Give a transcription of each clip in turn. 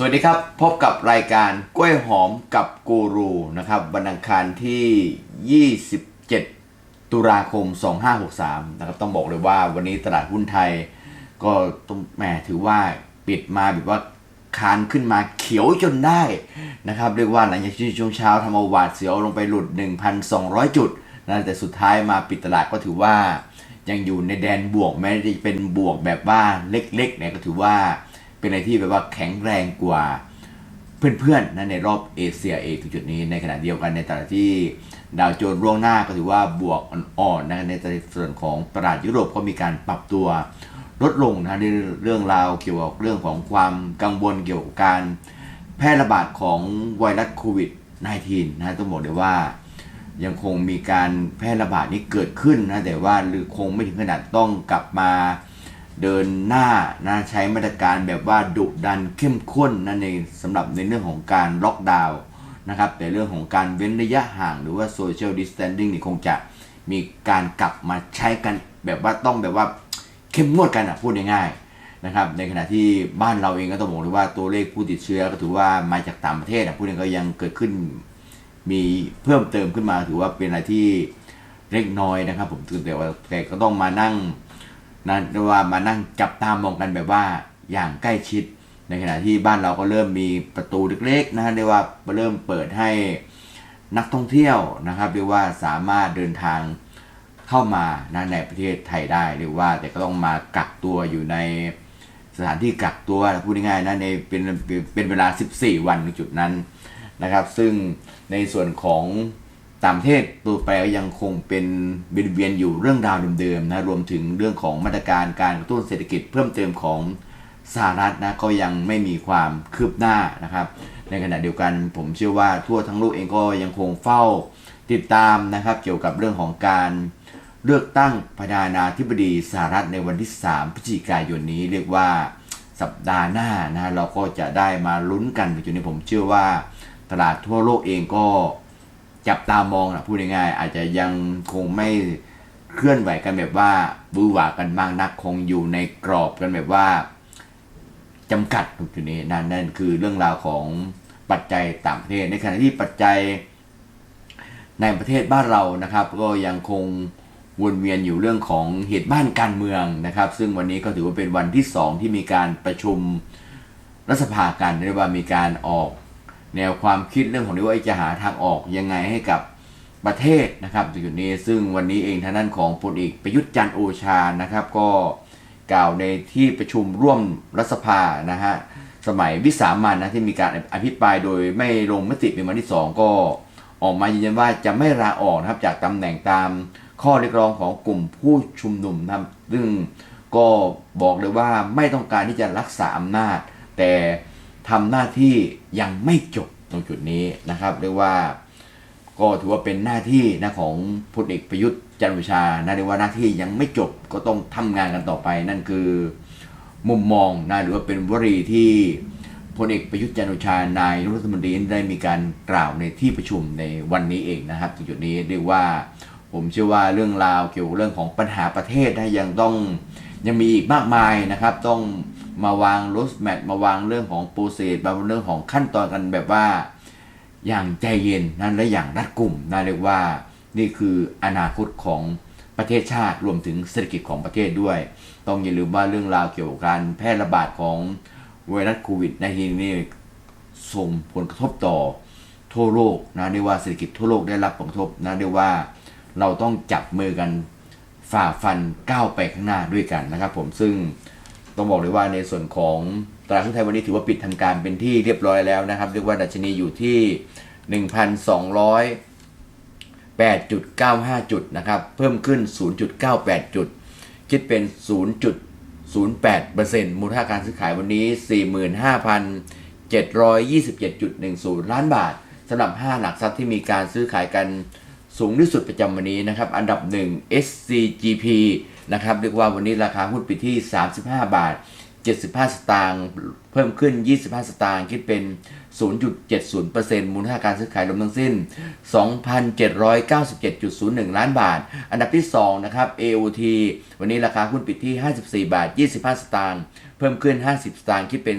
สวัสดีครับ พบกับรายการกล้วยหอมกับกูรูนะครับวันอังคารที่ 27 ตุลาคม 2563 นะครับต้องบอกเลยว่าวันนี้ตลาดหุ้นไทย ก็ต้องแหมถือว่าปิดมาแบบว่าคานขึ้นมาเขียวจนได้นะครับเรียกว่าหลังจากที่ช่วงเช้าทำเอาหวาดเสียวลงไปหลุด 1,200 จุดนะแต่สุดท้ายมาปิดตลาดก็ถือว่ายังอยู่ในแดนบวกแม้จะเป็นบวกแบบว่าเล็กๆเนี่ยก็ถือว่า เป็นอะไรที่แบบว่าแข็งแรงกว่าเพื่อนๆนะในรอบเอเชียเองถึงจุดนี้ในขณะเดียวกันในตลาดที่ดาวโจนส์ร่วงหน้าก็ถือว่าบวกอ่อนๆนะในส่วนของตลาดยุโรปก็มีการปรับตัวลดลงนะในเรื่องราวเกี่ยวกับเรื่องของความกังวลเกี่ยวกับการแพร่ระบาดของไวรัสโควิด -19 นะต้องบอกเลยว่า ยังคงมีการแพร่ระบาดนี้เกิดขึ้นนะแต่ว่าหรือคงไม่ถึงขนาดต้องกลับมา เดินหน้านะใช้มาตรการแบบว่าดุดันเข้มข้นนะในสำหรับในเรื่องของการล็อกดาวน์นะครับแต่เรื่องของการเว้นระยะห่างหรือว่า social distancing นี่คงจะมีการกลับมาใช้กันแบบว่าต้องแบบว่าเข้มงวดกันอะพูดง่ายๆนะครับในขณะที่บ้านเราเองก็ต้องบอกเลยว่าตัวเลขผู้ติดเชื้อก็ถือว่ามาจากต่างประเทศอะพูดง่ายก็ยังเกิดขึ้นมีเพิ่มเติมขึ้นมาถือว่าเป็นอะไรที่เล็กน้อยนะครับ ผมแต่ว่าแต่ก็ต้องมานั่ง นะเรียกว่ามานั่งจับตามองกันแบบว่าอย่างใกล้ชิด ในขณะที่บ้านเราก็เริ่มมีประตูเล็กๆนะฮะเรียกว่าเริ่มเปิดให้นักท่องเที่ยวนะครับเรียกว่าสามารถเดินทางเข้ามานะในประเทศไทยได้เรียกว่าแต่ก็ต้องมากักตัวอยู่ในสถานที่กักตัวพูดง่ายๆนะในเป็นเป็นเวลา 14 วันในจุดนั้นนะครับ ซึ่งในส่วนของ ต่างประเทศตัวแปรก็ยังคงเป็นเวียนเวียนอยู่เรื่องราวเดิมๆนะรวมถึงเรื่องของมาตรการการกระตุ้นเศรษฐกิจเพิ่มเติมของสหรัฐนะก็ยังไม่มีความคืบหน้านะครับ ในขณะเดียวกันผมเชื่อว่าทั่วทั้งโลกเองก็ยังคงเฝ้าติดตามนะครับ เกี่ยวกับเรื่องของการเลือกตั้งประธานาธิบดีสหรัฐในวันที่ 3 พฤศจิกายนนี้เรียกว่าสัปดาห์หน้านะเราก็จะได้มาลุ้นกันในจุดนี้ผมเชื่อว่าตลาดทั่วโลกเองก็ จับตามองนะพูดง่ายๆอาจจะยังคงไม่เคลื่อนไหวกันแบบว่าบูหวากันมากนักคงอยู่ในกรอบกันแบบว่าจำกัดตรงจุดนี้นั่นนั่นคือเรื่องราวของปัจจัยต่างประเทศในขณะที่ปัจจัยในประเทศบ้านเรานะครับ ก็ยังคงวนเวียนอยู่เรื่องของเหตุบ้านการเมืองนะครับ ซึ่งวันนี้ก็ถือว่าเป็นวันที่สองที่มีการประชุมรัฐสภากันเรียกว่ามีการออก แนวความคิดเรื่องของที่ว่าจะหาทางออกยังไงให้กับประเทศนะครับจุดนี้ซึ่งวันนี้เองทางด้านของพลเอกประยุทธ์จันทร์โอชานะครับ ก็กล่าวในที่ประชุมร่วมรัฐสภานะฮะสมัยวิสามันนะที่มีการอภิปรายโดยไม่ลงมติเป็นวันที่ 2 ก็ออกมายืนยันว่าจะไม่ลาออกนะครับจากตำแหน่งตามข้อเรียกร้องของกลุ่มผู้ชุมนุมนะครับซึ่งก็บอกเลยว่าไม่ต้องการที่จะรักษาอำนาจ แต่ ทำหน้าที่ยังไม่จบตรงจุดนี้นะครับ เรียกว่าก็ถือว่าเป็นหน้าที่นะของพลเอกประยุทธ์จันทร์โอชานะเรียกว่าหน้าที่ยังไม่จบก็ต้องทำงานกันต่อไปนั่นคือ มุมมองนะหรือว่าเป็นวลีที่พลเอกประยุทธ์จันทร์โอชานายรัฐมนตรีได้มีการกล่าวในที่ประชุมในวันนี้เองนะครับตรงจุดนี้เรียกว่าผมเชื่อว่าเรื่องราวเกี่ยวกับเรื่องของปัญหาประเทศนะยังต้องยังมีอีกมากมายนะครับ ต้อง มาวางรถแมทมาวางเรื่องของโปรเซสมาวางเรื่องของขั้นตอนกันแบบว่า อย่างใจเย็นนั่นและอย่างรัดกุ่มน่าเรียกว่านี่คืออนาคตของประเทศชาติรวมถึงเศรษฐกิจของประเทศด้วย ต้องอย่าลืมว่าเรื่องราวเกี่ยวกับการแพร่ระบาดของไวรัสโควิดในทีนี่ส่งผลกระทบต่อทั่วโลกนะเรียกว่าเศรษฐกิจทั่วโลกได้รับผลกระทบนะเรียกว่าเราต้องจับมือกันฝ่าฟันก้าวไปข้างหน้าด้วยกันนะครับผมซึ่ง ต้องบอกเลยว่าในส่วนของตลาดหุ้นไทยวันนี้ถือว่าปิดทำการเป็นที่เรียบร้อยแล้วนะครับ เรียกว่าดัชนีอยู่ที่ 1,208.95 จุดนะครับ เพิ่มขึ้น 0.98 จุด คิดเป็น 0.08%มูลค่าการซื้อขายวันนี้ 45,727.10 ล้านบาทสำหรับ 5 หลักทรัพย์ที่มีการซื้อขายกันสูงที่สุดประจำวันนี้นะครับ อันดับ 1 SCGP นะครับเรียกว่าวันนี้ราคาหุ้นปิดที่ 35 บาท 75 สตางค์เพิ่มขึ้น 25 สตางค์คิดเป็น 0.70%มูลค่าการซื้อขายรวมทั้งสิ้น 2,797.01 ล้านบาท อันดับที่ 2 นะครับ AOT วันนี้ราคาหุ้นปิดที่ 54 บาท 25 สตางค์เพิ่มขึ้น 50 สตางค์คิดเป็น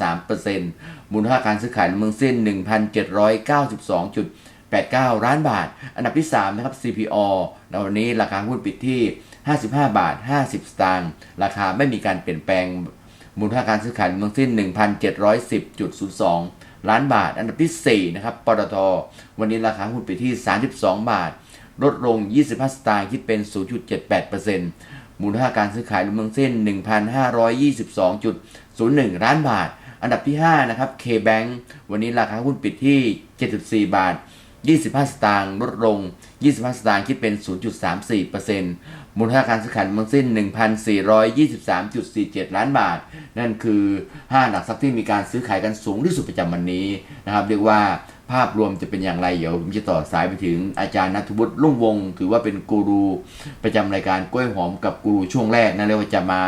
0.93%มูลค่าการซื้อขายในเมืองสิ้น 1,792.89 ล้านบาท อันดับที่ 3 นะครับ CPO ในวันนี้ราคาหุ้นปิดที่ 55 บาท 50 สตางค์ราคาไม่มีการเปลี่ยนแปลงมูลค่าการซื้อขายในเมืองสิ้น 1,710.02 ล้านบาท อันดับที่ 4 นะครับ ปตท วันนี้ราคาหุ้นปิดที่ 32 บาท ลดลง 25 สตางค์ คิดเป็น 0.78%มูลค่าการซื้อขายรวมทั้งสิ้น 1,522.01 ล้านบาท อันดับที่ 5 นะครับ K-Bank วันนี้ราคาหุ้นปิดที่ 74 บาท 25 สตางค์ ลดลง 25 สตางค์คิดเป็น 0.34%มูลค่าการซื้อขายมทั้งสิ้น 1,423.47 ล้านบาท นั่นคือ 5 หลักทรัพย์ที่มีการซื้อขายกันสูงที่สุดประจำวันนี้นะครับ เรียกว่าภาพรวมจะเป็นอย่างไร เดี๋ยวผมจะต่อสายไปถึงอาจารย์นัทวุฒิลุ่งวง ถือว่าเป็นกูรูประจำรายการกล้วยหอมกับกูรูช่วงแรกนะเรียกว่าจะมา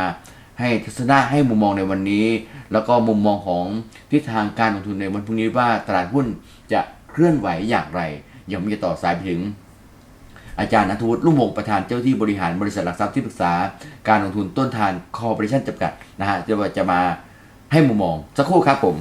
ให้ทัศนะให้มุมมองในวันนี้ แล้วก็มุมมองของทิศทางการลงทุนในวันพรุ่งนี้ว่าตลาดหุ้นจะเคลื่อนไหวอย่างไรเดี๋ยวผมจะต่อสายไปถึง อาจารย์นัทวุฒิลุ่งวงประธานเจ้าที่บริหารบริษัทหลักทรัพย์ที่ปรึกษาการลงทุนต้นทานคอร์ปอเรชั่นจำกัดนะฮะจะว่าจะมาให้มุมมองสักครู่ครับผม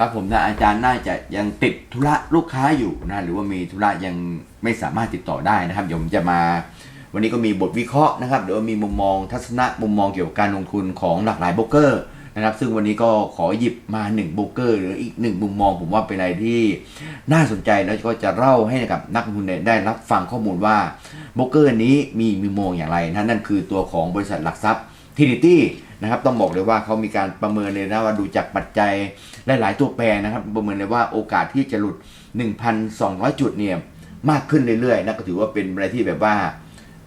ครับผมนะอาจารย์น่าจะยังติดธุระลูกค้าอยู่นะหรือว่ามีธุระยังไม่สามารถติดต่อได้นะครับเดี๋ยวผมจะมา วันนี้ก็มีบทวิเคราะห์นะครับเดี๋ยวมีมุมมองทัศนะมุมมองเกี่ยวกับการลงทุนของหลากหลายโบรกเกอร์นะครับ ซึ่งวันนี้ก็ขอหยิบมา1โบรกเกอร์หรืออีกหนึ่งมุมมอง ผมว่าเป็นอะไรที่น่าสนใจแล้วก็จะเล่าให้กับนักลงทุนได้รับฟังข้อมูลว่าโบรกเกอร์นี้มีมุมมองอย่างไรนะนั่นคือตัวของบริษัทหลักทรัพย์ Trinity น นะครับต้องบอกเลยว่าเขามีการประเมินเลยนะว่าดูจากปัจจัยหลาย ๆ ตัวแปรนะครับ ประเมินเลยว่าโอกาสที่จะหลุด 1,200 จุดเนี่ยมากขึ้นเรื่อย ๆนะก็ถือว่าเป็นอะไรที่แบบว่า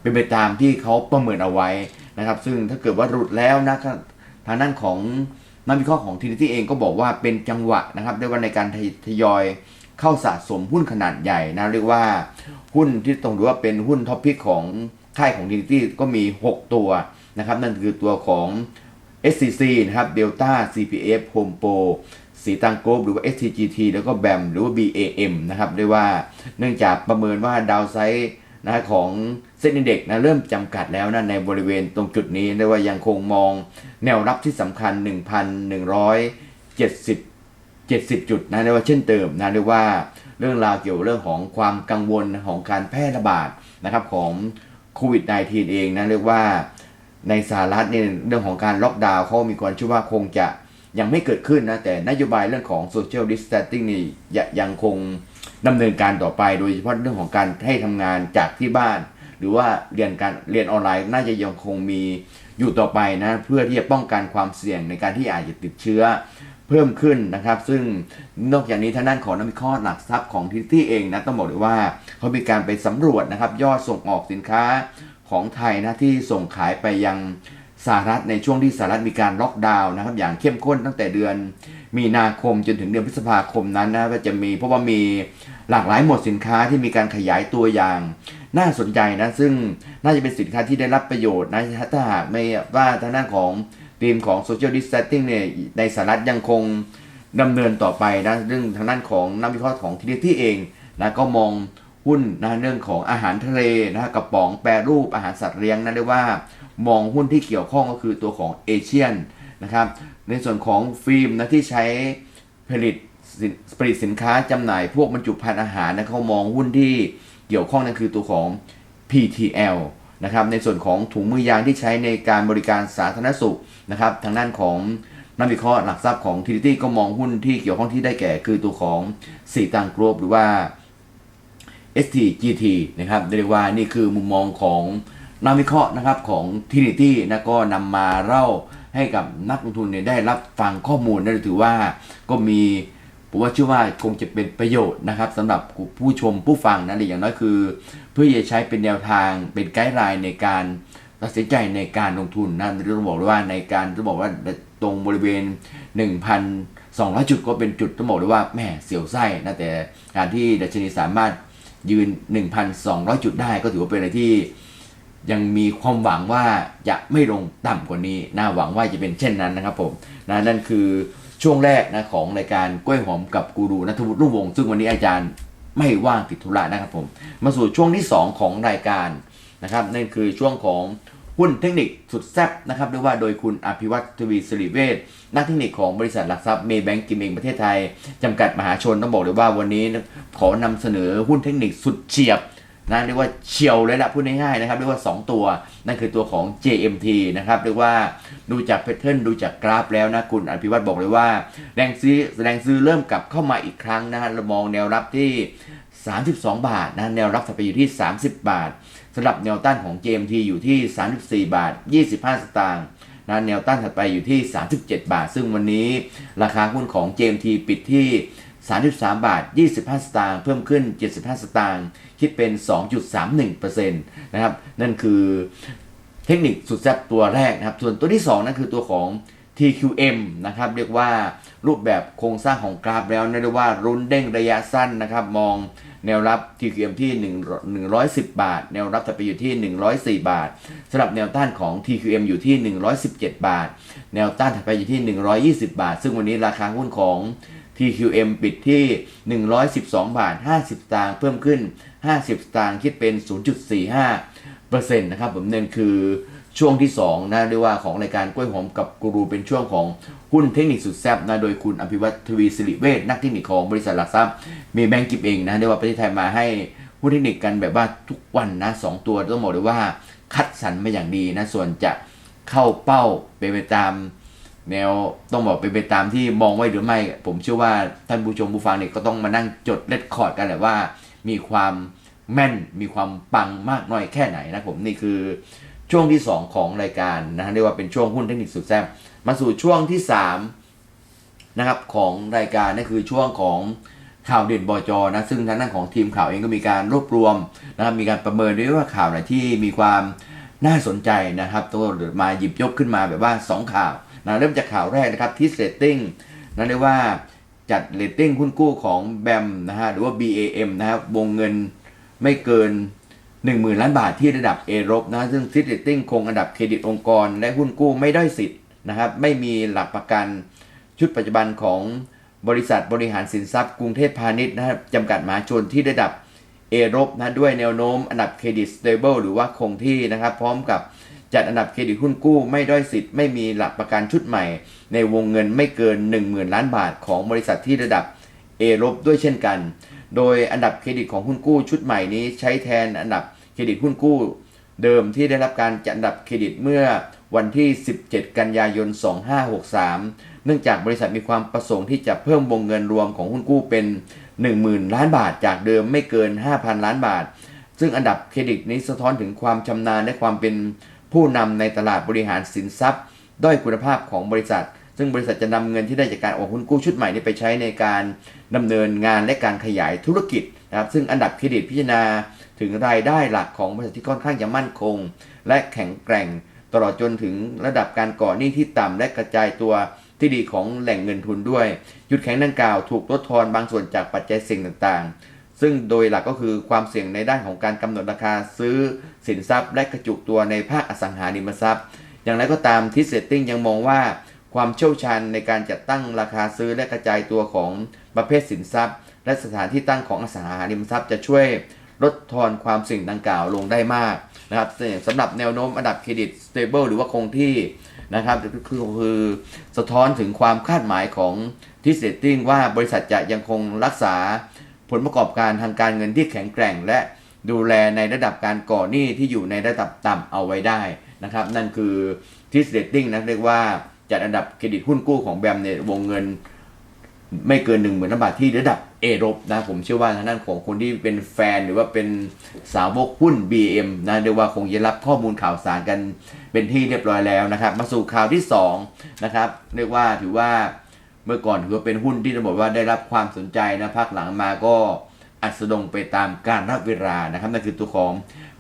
เป็นไปตามที่เขาประเมินเอาไว้นะครับ ซึ่งถ้าเกิดว่าหลุดแล้วนะทางด้านของนักวิเคราะห์ของทีนิตี้เองก็บอกว่าเป็นจังหวะนะครับได้ว่าในการทยอยเข้าสะสมหุ้นขนาดใหญ่นะเรียกว่าหุ้นที่ต้องดูว่าเป็นหุ้นท็อปพิกของค่ายของทีนิตี้ก็มี 6 ตัว นะครับนั่นคือตัวของ SCC นะครับ Delta CPF Home Pro สีตังโกบหรือว่า STGT แล้วก็ BAM หรือว่า BAM นะครับเรียกว่าเนื่องจากประเมินว่าดาวไซด์นะของเซ็นเด็กนะเริ่มจำกัดแล้วนะในบริเวณตรงจุดนี้เรียกว่ายังคงมองแนวรับที่สำคัญ 1,170 70 จุดนะเรียกว่าเช่นเติมนะเรียกว่าเรื่องราวเกี่ยวกับเรื่องของความกังวลของการแพร่ระบาดนะครับของโควิด -19 เองนะเรียกว่า ในสหรัฐเนี่ยเรื่องของการล็อกดาวน์เขามีความเชื่อว่าคงจะยังไม่เกิดขึ้นนะ แต่นโยบายเรื่องของ social distancing นี่ยังคงดำเนินการต่อไป โดยเฉพาะเรื่องของการให้ทำงานจากที่บ้าน หรือว่าเรียนการเรียนออนไลน์น่าจะยังคงมีอยู่ต่อไปนะ เพื่อที่จะป้องกันความเสี่ยงในการที่อาจจะติดเชื้อเพิ่มขึ้นนะครับ ซึ่งนอกจากนี้ทางด้านของนักวิเคราะห์หลักทรัพย์ของทิตี้เองนะต้องบอกเลยว่าเขามีการไปสำรวจนะครับ ยอดส่งออกสินค้า ของไทยนะที่ส่งขายไปยังสหรัฐในช่วงที่สหรัฐมีการล็อกดาวน์นะครับ อย่างเข้มข้นตั้งแต่เดือนมีนาคมจนถึงเดือนพฤษภาคมนั้นนะก็จะมีเพราะว่ามีหลากหลายหมวดสินค้าที่มีการขยายตัวอย่างน่าสนใจนะซึ่งน่าจะเป็นสินค้าที่ได้รับประโยชน์นะถ้าหากไม่ว่าทางด้านของทีมของ social distancing เนี่ยในสหรัฐยังคงดำเนินต่อไปนะเรื่องทางด้านของนักวิเคราะห์ของทีที่เองนะก็มอง หุ้นนะเรื่องของอาหารทะเลนะกระป๋องแปรรูปอาหารสัตว์เลี้ยงนะเรียกว่ามองหุ้นที่เกี่ยวข้องก็คือตัวของเอเชียนนะครับในส่วนของฟิล์มนะที่ใช้ผลิตผลิตสินค้าจำหน่ายพวกบรรจุภัณฑ์อาหารนะเขามองหุ้นที่เกี่ยวข้องนั่นคือตัวของ PTL นะครับในส่วนของถุงมือยางที่ใช้ในการบริการสาธารณสุขนะครับทางด้านของนักวิเคราะห์หลักทรัพย์ของทีนิตี้ก็มองหุ้นที่เกี่ยวข้องที่ได้แก่คือตัวของสีตังกรุ๊ปหรือว่า STGT นะครับเรียกว่านี่คือมุมมองของนักวิเคราะห์นะครับของ Trinity นะก็นำมาเล่าให้กับนักลงทุนเนี่ยได้รับฟังข้อมูลนั่นถือว่าก็มีผมว่าเชื่อว่าคงจะเป็นประโยชน์นะครับสำหรับผู้ชมผู้ฟังนะหรืออย่างน้อยคือ เพื่อจะใช้เป็นแนวทางเป็นไกด์ไลน์ในการตัดสินใจในการลงทุนนะต้องบอกเลยว่าในการต้องบอกว่าตรงบริเวณ 1,200 จุดก็เป็นจุดต้องบอกเลยว่าแม่เสียวไส้นะแต่การที่ดัชนีสามารถ ยืน 1,200 จุดได้ก็ถือว่าเป็นอะไรที่ยังมีความหวังว่าจะไม่ลงต่ำกว่านี้ น่าหวังว่าจะเป็นเช่นนั้นนะครับผมนะนั่นคือช่วงแรกนะของรายการกล้วยหอมกับกูรูนัทวุฒิรุ่งวงศ์ซึ่งวันนี้อาจารย์ไม่ว่างติดธุระนะครับผม มาสู่ช่วงที่ 2 ของรายการนะครับนั่นคือช่วงของ หุ้นเทคนิคสุดแซ่บนะครับเรียกว่าโดยคุณอภิวัตทวีสิริเวชนักเทคนิคของบริษัทหลักทรัพย์เมย์แบงก์กิมเองประเทศไทย จำกัดมหาชนต้องบอกเลยว่าวันนี้ขอนำเสนอหุ้นเทคนิคสุดเฉียบนะเรียกว่าเฉียวเลยละพูดง่ายๆนะครับเรียกว่า 2 ตัว นั่นคือตัวของ JMT นะครับเรียกว่าดูจากแพทเทิร์นดูจากกราฟแล้วนะคุณอภิวัตบอกเลยว่า แรงซื้อแรงซื้อเริ่มกลับเข้ามาอีกครั้งนะฮะเรามองแนวรับที่ 32 บาทนะแนวรับถัดไปอยู่ที่ 30 บาท สำหรับแนวต้านของ JMT อยู่ที่ 34 บาท 25 สตางค์นะแนวต้านถัดไปอยู่ที่ 37 บาท ซึ่งวันนี้ราคาหุ้นของ JMT ปิดที่ 33 บาท 25 สตางค์เพิ่มขึ้น 75 สตางค์คิดเป็น 2.31%นะครับนั่นคือเทคนิคสุดแซ่บตัวแรกนะครับ ส่วนตัวที่ 2 นั่นคือตัวของ TQM นะครับเรียกว่ารูปแบบโครงสร้างของกราฟแล้วเรียกว่ารุนเด้งระยะสั้นนะครับมอง แนวรับ TQM ที่ 1 110 บาท แนวรับถัดไปอยู่ที่ 104 บาทสำหรับแนวต้านของ TQM อยู่ที่ 117 บาท แนวต้านถัดไปอยู่ที่ 120 บาท ซึ่งวันนี้ราคาหุ้นของ TQM ปิดที่ 112 บาท 50 สตางค์เพิ่มขึ้น 50 สตางค์คิดเป็น 0.45%นะครับผมเนั่นคือช่วงที่2นะเรียกว่าของรายการกล้วยหอมกับกูรูเป็นช่วงของ หุ้นเทคนิคสุดแซ่บนะโดยคุณอภิวัตทวีสิริเวชนักเทคนิคของบริษัทหลักทรัพย์มีแบงก์กิฟเองนะเรียกว่าประเทศไทยมาให้หุ้นเทคนิคกันแบบว่าทุกวันนะสองตัวต้องบอกเลยว่าคัดสรรมาอย่างดีนะส่วนจะเข้าเป้าเป็นไปตามแนวต้องบอกเป็นไปตามที่มองไว้หรือไม่ ผมเชื่อว่าท่านผู้ชมผู้ฟังเนี่ยก็ต้องมานั่งจดเลดคอร์ดกันแหละว่า มีความแม่นมีความปังมากน้อยแค่ไหนนะผมนี่คือช่วงที่ 2 ของรายการนะเรียกว่าเป็นช่วงหุ้นเทคนิคสุดแซ่บ มาสู่ช่วงที่3นะครับของรายการนั่นคือช่วงของข่าวเด่นบจนะซึ่งทางด้านของทีมข่าวเองก็มีการรวบรวมนะครับมีการประเมินด้วยว่าข่าวไหนที่มีความน่าสนใจนะครับตัวมาหยิบยกขึ้นมาแบบว่า 2 ข่าวนะเริ่มจากข่าวแรกนะครับที่เรตติ้งนั่นเรียกว่าจัดเรตติ้งหุ้นกู้ของแบมนะฮะหรือว่า BAM นะครับวงเงินไม่เกิน 10,000 ล้านบาทที่ระดับ A ลบนะซึ่งซิตเรตติ้งคงอันดับเครดิตองค์กร และหุ้นกู้ไม่ได้สิทธิ์ นะครับไม่มีหลักประกันชุดปัจจุบันของบริษัทบริหารสินทรัพย์กรุงเทพพาณิชย์นะครับจำกัดมหาชนที่ระดับ A ลบนะด้วยแนวโน้มอันดับเครดิต stable หรือว่าคงที่นะครับ พร้อมกับจัดอันดับเครดิตหุ้นกู้ ไม่ด้อยสิทธิ์ไม่มีหลักประกันชุดใหม่ ในวงเงินไม่เกิน 10,000 ล้านบาทของบริษัทที่ระดับ A ลบด้วยเช่นกัน โดยอันดับเครดิตของหุ้นกู้ชุดใหม่นี้ใช้แทนอันดับเครดิตหุ้นกู้ เดิมที่ได้รับการจัดอันดับเครดิตเมื่อ วันที่ 17 กันยายน 2563 เนื่องจากบริษัทมีความประสงค์ที่จะเพิ่มวงเงินรวมของหุ้นกู้เป็น 10,000 ล้านบาทจากเดิมไม่เกิน 5,000 ล้านบาท ซึ่งอันดับเครดิตนี้สะท้อนถึงความชำนาญและความเป็นผู้นำในตลาดบริหารสินทรัพย์ ด้อยคุณภาพของบริษัท ซึ่งบริษัทจะนำเงินที่ได้จากการออกหุ้นกู้ชุดใหม่นี้ไปใช้ในการดำเนินงานและการขยายธุรกิจนะครับซึ่งอันดับเครดิตพิจารณาถึงรายได้หลักของบริษัทที่ค่อนข้างจะมั่นคง และแข็งแกร่ง ตลอดจนถึงระดับการก่อหนี้ที่ต่ำและกระจายตัวที่ดีของแหล่งเงินทุนด้วย จุดแข็งดังกล่าวถูกลดทอนบางส่วนจากปัจจัยเสี่ยงต่างๆ ซึ่งโดยหลักก็คือความเสี่ยงในด้านของการกำหนดราคาซื้อสินทรัพย์ และกระจุกตัวในภาคอสังหาริมทรัพย์ อย่างไรก็ตามทิสเซตติ้งยังมองว่าความเชี่ยวชาญในการจัดตั้งราคาซื้อและกระจายตัวของประเภทสินทรัพย์ และสถานที่ตั้งของอสังหาริมทรัพย์จะช่วยลดทอนความเสี่ยงดังกล่าวลงได้มาก นะครับสำหรับแนวโน้มอันดับเครดิต stable หรือว่าคงที่นะครับคือคือสะท้อนถึงความคาดหมายของทิสเซตติ้งว่าบริษัทจะยังคงรักษาผลประกอบการทางการเงินที่แข็งแกร่ง และดูแลในระดับการก่อหนี้ที่อยู่ในระดับต่ำเอาไว้ได้นะครับ นั่นคือทิสเรตติ้งนะเรียกว่าจัดอันดับเครดิตหุ้นกู้ของแบมในวงเงินไม่เกิน1 0,000ล้านบาทที่ระดับ เอรบนะผมเชื่อว่าทางด้านของคนที่เป็นแฟนหรือว่าเป็นสาวกหุ้น BM นะเรียกว่าคงจะรับข้อมูลข่าวสารกันเป็นที่เรียบร้อยแล้วนะครับ มาสู่ข่าวที่2นะครับเรียกว่าถือว่าเมื่อก่อนถือว่าเป็นหุ้นที่จะบอกว่าได้รับความสนใจนะพักหลังมาก็อัสดงไปตามการรับเวลานะครับนั่นคือตัวของ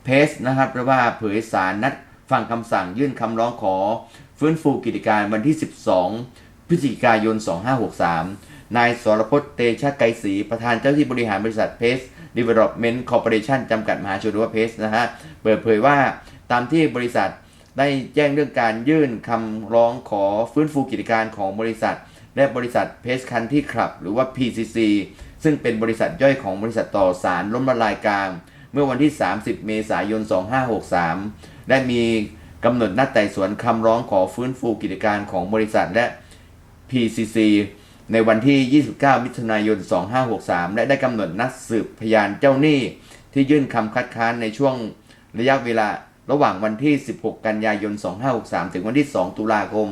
เพสนะครับเรียกว่าเผยสารนัดฟังคำสั่งยื่นคำร้องขอ ฟื้นฟูกิจการวันที่ 12 พฤศจิกายน 2563 นายสรพจน์เตชะไกรศรีประธานเจ้าที่บริหารบริษัทเพส Development Corporation จำกัดมหาชนหรือว่าเพสนะฮะเปิดเผยว่าตามที่บริษัทได้แจ้งเรื่องการยื่นคำร้องขอฟื้นฟูกิจการของบริษัท และบริษัทเพสคันที่คลับ หรือว่า PCC ซึ่งเป็นบริษัทย่อยของบริษัทต่อสารล้มละลายกลาง เมื่อวันที่ 30 เมษายน 2563 และมีกำหนดนัดไต่สวนคำร้องขอฟื้นฟูกิจการของบริษัทและ PCC ในวันที่ 29 มิถุนายน 2563 และได้กำหนดนัดสืบพยานเจ้าหนี้ ที่ยื่นคำคัดค้านในช่วงระยะเวลาระหว่างวันที่ 16 กันยายน 2563 ถึงวันที่ 2 ตุลาคม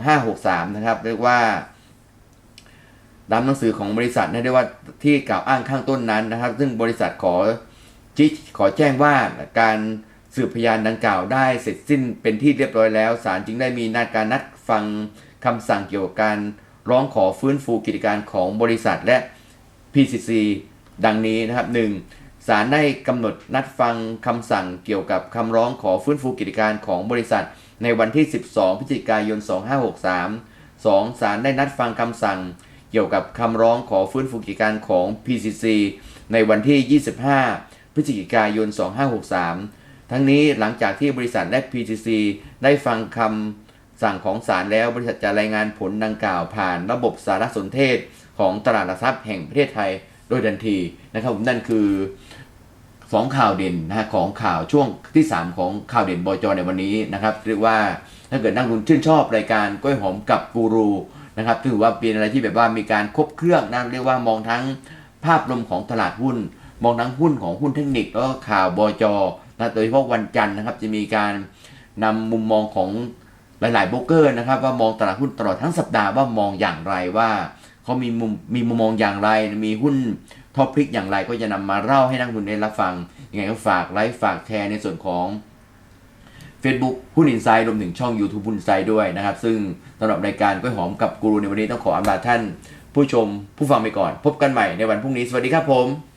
2563 นะครับ เรียกว่าตามหนังสือของบริษัทนะเรียกว่าที่กล่าวอ้างข้างต้นนั้นนะครับ ซึ่งบริษัทขอจิขอแจ้งว่าการสืบพยานดังกล่าวได้เสร็จสิ้นเป็นที่เรียบร้อยแล้วศาลจึงได้มีนัดการนัดฟังคำสั่งเกี่ยวกับการ ร้องขอฟื้นฟูกิจการของบริษัทและ PCC ดังนี้นะครับ 1. ศาลได้กำหนดนัดฟังคำสั่งเกี่ยวกับคำร้องขอฟื้นฟูกิจการของบริษัท ในวันที่ 12 พฤศจิกายน 2563 2. ศาลได้นัดฟังคำสั่ง เกี่ยวกับคำร้องขอฟื้นฟูกิจการของ PCC ในวันที่ 25 พฤศจิกายน 2563 ทั้งนี้หลังจากที่บริษัทและ PCC ได้ฟังคำ สั่งของศาลแล้วบริษัทจะรายงานผลดังกล่าวผ่านระบบสารสนเทศของตลาดหลักทรัพย์แห่งประเทศไทยโดยทันทีนะครับผมนั่นคือสองข่าวเด่นนะฮะของข่าวช่วงที่ 3 ของข่าวเด่นบจในวันนี้นะครับเรียกว่าถ้าเกิดนักลงทุนชื่นชอบรายการกล้วยหอมกับกูรูนะครับถือว่าเป็นอะไรที่แบบว่ามีการครบเครื่องนะเรียกว่ามองทั้งภาพรวมของตลาดหุ้น มองทั้งหุ้นของหุ้นเทคนิคแล้วก็ข่าวบจนะโดยเฉพาะวันจันทร์นะครับจะมีการนำมุมมองของ หลายๆโบรกเกอร์นะครับว่ามองตลาดหุ้นตลอดทั้งสัปดาห์ว่ามองอย่างไรว่าเขามีมุมมีมุมมองอย่างไร มีหุ้นท็อปพลิกอย่างไรก็จะนำมาเล่าให้นักลงทุนได้รับฟังยังไงก็ฝากไลค์ฝากแชร์ในส่วนของ Facebook หุ้นอินไซด์รวมถึงช่อง YouTube หุ้นอินไซด์ด้วยนะครับ ซึ่งสำหรับรายการกล้วยหอมกับกูรูในวันนี้ต้องขออำลาท่าน ผู้ชมผู้ฟังไปก่อน พบกันใหม่ในวันพรุ่งนี้ สวัสดีครับผม